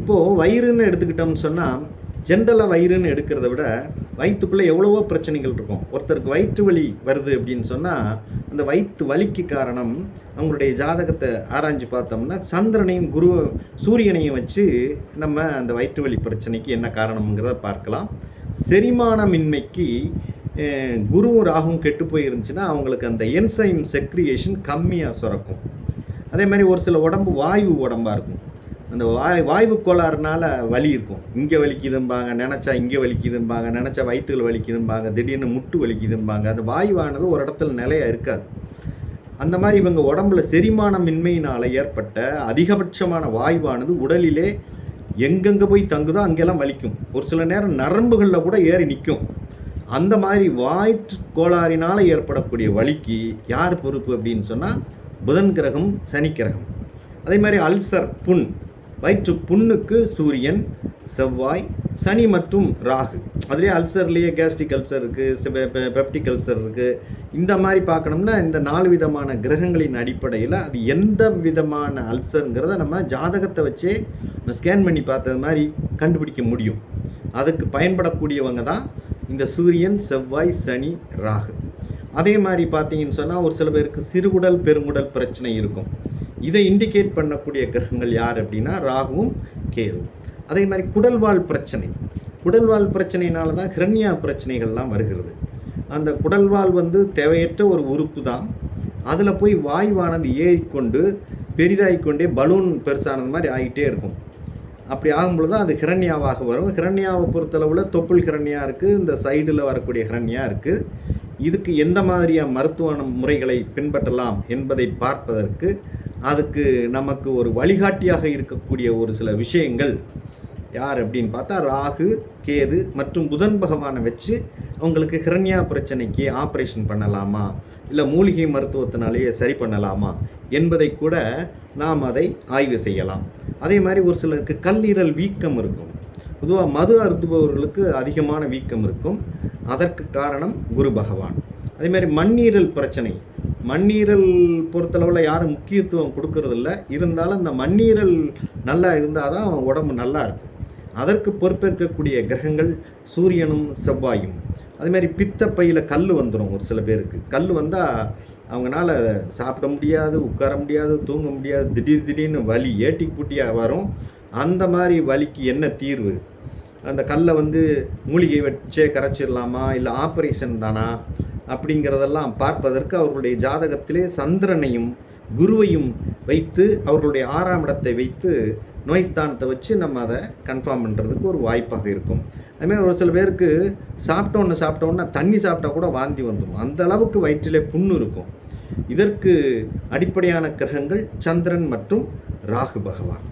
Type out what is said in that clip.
இப்போது வயிறுன்னு எடுத்துக்கிட்டோம்னு சொன்னால் ஜென்ரலாக வயிறுன்னு எடுக்கிறத விட வயிற்றுக்குள்ளே எவ்வளவோ பிரச்சனைகள் இருக்கும். ஒருத்தருக்கு வயிற்று வலி வருது அப்படின்னு சொன்னால் அந்த வயிற்று வலிக்கு காரணம் அவங்களுடைய ஜாதகத்தை ஆராய்ஞ்சு பார்த்தோம்னா சந்திரனையும் குரு சூரியனையும் வச்சு நம்ம அந்த வயிற்று வலி பிரச்சனைக்கு என்ன காரணம்ங்கிறத பார்க்கலாம். செரிமானமின்மைக்கு குருவும் ராகும் கெட்டு போயிருந்துச்சுன்னா அவங்களுக்கு அந்த என்சைம் செக்ரியேஷன் கம்மியாக சுரக்கும். அதே மாதிரி ஒரு சில உடம்பு வாயு உடம்பாக இருக்கும். அந்த வாய் வாய்வு கோளாறுனால வலி இருக்கும். இங்கே வலிக்குதும்பாங்க நினச்சா இங்கே வலிக்குதும்பாங்க நினச்சா வயிற்றுகள் வலிக்குதும்பாங்க திடீர்னு முட்டு வலிக்குதும்பாங்க. அந்த வாயுவானது ஒரு இடத்துல நிலையாக இருக்காது. அந்த மாதிரி இவங்க உடம்புல செரிமானமின்மையினால் ஏற்பட்ட அதிகபட்சமான வாயுவானது உடலிலே எங்கெங்கே போய் தங்குதோ அங்கெல்லாம் வலிக்கும். ஒரு சில நேரம் நரம்புகளில் கூட ஏறி நிற்கும் அந்த மாதிரி வாய்ற்று கோளாறினால் ஏற்படக்கூடிய வலிக்கு யார் பொறுப்பு அப்படின்னு சொன்னால் புதன் கிரகம் சனி கிரகம். அதே மாதிரி அல்சர் புண் வயிற்று புண்ணுக்கு சூரியன் செவ்வாய் சனி மற்றும் ராகு. அதுலேயே அல்சர்லேயே கேஸ்ட்ரிக் அல்சர் இருக்குது பெப்டிக் அல்சர் இருக்குது இந்த மாதிரி பார்க்கணும்னா இந்த நாலு விதமான கிரகங்களின் அடிப்படையில் அது எந்த விதமான அல்சருங்கிறத நம்ம ஜாதகத்தை வச்சே நம்ம ஸ்கேன் பண்ணி பார்த்தது மாதிரி கண்டுபிடிக்க முடியும். அதுக்கு பயன்படக்கூடியவங்க தான் இந்த சூரியன் செவ்வாய் சனி ராகு. அதே மாதிரி பார்த்தீங்கன்னு சொன்னால் ஒரு சில பேருக்கு சிறுகுடல் பெருங்குடல் பிரச்சனை இருக்கும். இதை இண்டிகேட் பண்ணக்கூடிய கிரகங்கள் யார் அப்படின்னா ராகுவும் கேதுவும். அதே மாதிரி குடல்வால் பிரச்சனை. குடல்வால் பிரச்சனையினால தான் ஹிரண்யா பிரச்சனைகள்லாம் வருகிறது. அந்த குடல்வால் வந்து தேவையற்ற ஒரு உறுப்பு தான். அதில் போய் வாயுவானது ஏறிக்கொண்டு பெரிதாகிக்கொண்டே பலூன் பெருசானது மாதிரி ஆகிட்டே இருக்கும். அப்படி ஆகும்பொழுது தான் அது ஹிரண்யாவாக வரும். ஹிரண்யாவை பொறுத்தளவில் தொப்புள் ஹிரண்யா இருக்குது இந்த சைடில் வரக்கூடிய ஹிரண்யா இருக்குது இதுக்கு எந்த மாதிரியான மருத்துவ முறைகளை பின்பற்றலாம் என்பதை பார்ப்பதற்கு அதுக்கு நமக்கு ஒரு வழிகாட்டியாக இருக்கக்கூடிய ஒரு சில விஷயங்கள் யார் அப்படின்னு பார்த்தா ராகு கேது மற்றும் புதன் பகவானை வச்சு அவங்களுக்கு ஹிரண்யா பிரச்சனைக்கு ஆப்ரேஷன் பண்ணலாமா? இல்லை மூலிகை மருத்துவத்தினாலேயே சரி பண்ணலாமா? என்பதை கூட நாம் அதை ஆய்வு செய்யலாம். அதே மாதிரி ஒரு சிலருக்கு கல்லீரல் வீக்கம் இருக்கும். பொதுவாக மது அருந்துபவர்களுக்கு அதிகமான வீக்கம் இருக்கும். அதற்கு காரணம் குரு பகவான். அதே மாதிரி மண்ணீரல் பிரச்சனை. மண்ணீரல் பொறுத்தளவில் யாரும் முக்கியத்துவம் கொடுக்கறதில்ல. இருந்தாலும் இந்த மண்ணீரல் நல்லா இருந்தால் தான் உடம்பு நல்லா இருக்கும். அதற்கு பொறுப்பேற்கக்கூடிய கிரகங்கள் சூரியனும் செவ்வாயும். அதேமாதிரி பித்தப்பையில் கல் வந்துடும் ஒரு சில பேருக்கு. கல் வந்தால் அவங்களால சாப்பிட முடியாது உட்கார முடியாது தூங்க முடியாது. திடீர் திடீர்னு வலி ஏட்டி பூட்டியாக வரும். அந்த மாதிரி வலிக்கு என்ன தீர்வு? அந்த கல்லை வந்து மூலிகை வச்சே கரைச்சிடலாமா? இல்லை ஆப்ரேஷன் தானா? அப்படிங்கிறதெல்லாம் பார்ப்பதற்கு அவர்களுடைய ஜாதகத்திலே சந்திரனையும் குருவையும் வைத்து அவர்களுடைய ஆறாம் இடத்தை வைத்து நோய் ஸ்தானத்தை வச்சு நம்ம அதை கன்ஃபார்ம் பண்ணுறதுக்கு ஒரு வாய்ப்பாக இருக்கும். அதுமாதிரி ஒரு சில பேருக்கு சாப்பிட்டோன்னு சாப்பிட்டோன்னா தண்ணி சாப்பிட்டா கூட வாந்தி வந்துடும் அந்த அளவுக்கு வயிற்றிலே புண்ணு இருக்கும். இதற்கு அடிப்படையான கிரகங்கள் சந்திரன் மற்றும் ராகு பகவான்.